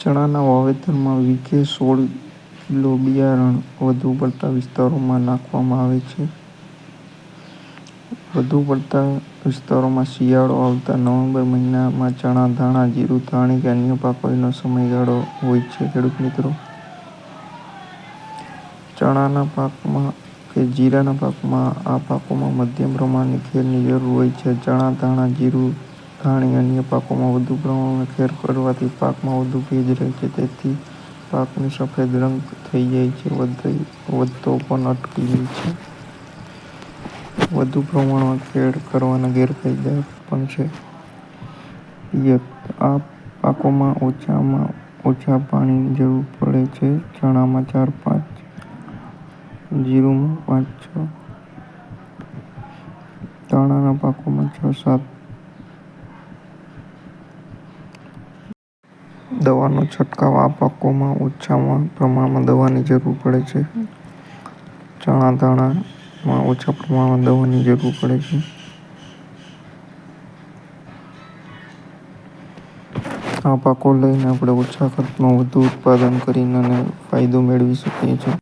ચણાના વાવેતરમાં વીઘે સોળ કિલો બિયારણ વધુ પડતા વિસ્તારોમાં નાખવામાં આવે છે. વધુ પડતા વિસ્તારોમાં શિયાળો આવતા નવેમ્બર મહિનામાં ચણા, ધાણા, જીરું, ધાણી કે અન્ય પાકોનો સમયગાળો હોય છે. ખેડૂત મિત્રો, ચણાના પાકમાં કે જીરાના પાકમાં આ પાકોમાં મધ્યમ પ્રમાણની ખેડની જરૂર હોય છે. ચણા, ધાણા, જીરું, ધાણી અન્ય પાકોમાં વધુ પ્રમાણમાં ખેડ કરવાથી પાકમાં વધુ ભેજ રહે છે તેથી પાકની સફેદ રંગ થઈ જાય છે, વધતો પણ અટકી જાય છે. વધુ પ્રમાણમાં ખેડ કરવાના ગેરફાયદા પણ છે. આ પાકોમાં ઓછામાં ઓછા પાણીની જરૂર પડે છે. ચણામાં ચાર-પાંચ, જીરુંમાં પાંચ-છ, ધાણાના પાકોમાં છ-સાત. દવાનો છંટકાવ: આ પાકોમાં ઓછામાં પ્રમાણમાં દવાની જરૂર પડે છે. ચણા, ધાણામાં ઓછા પ્રમાણમાં દવાની જરૂર પડે છે. આ પાકો લઈને આપણે ઓછા ખર્ચમાં વધુ ઉત્પાદન કરીને અને ફાયદો મેળવી શકીએ છીએ.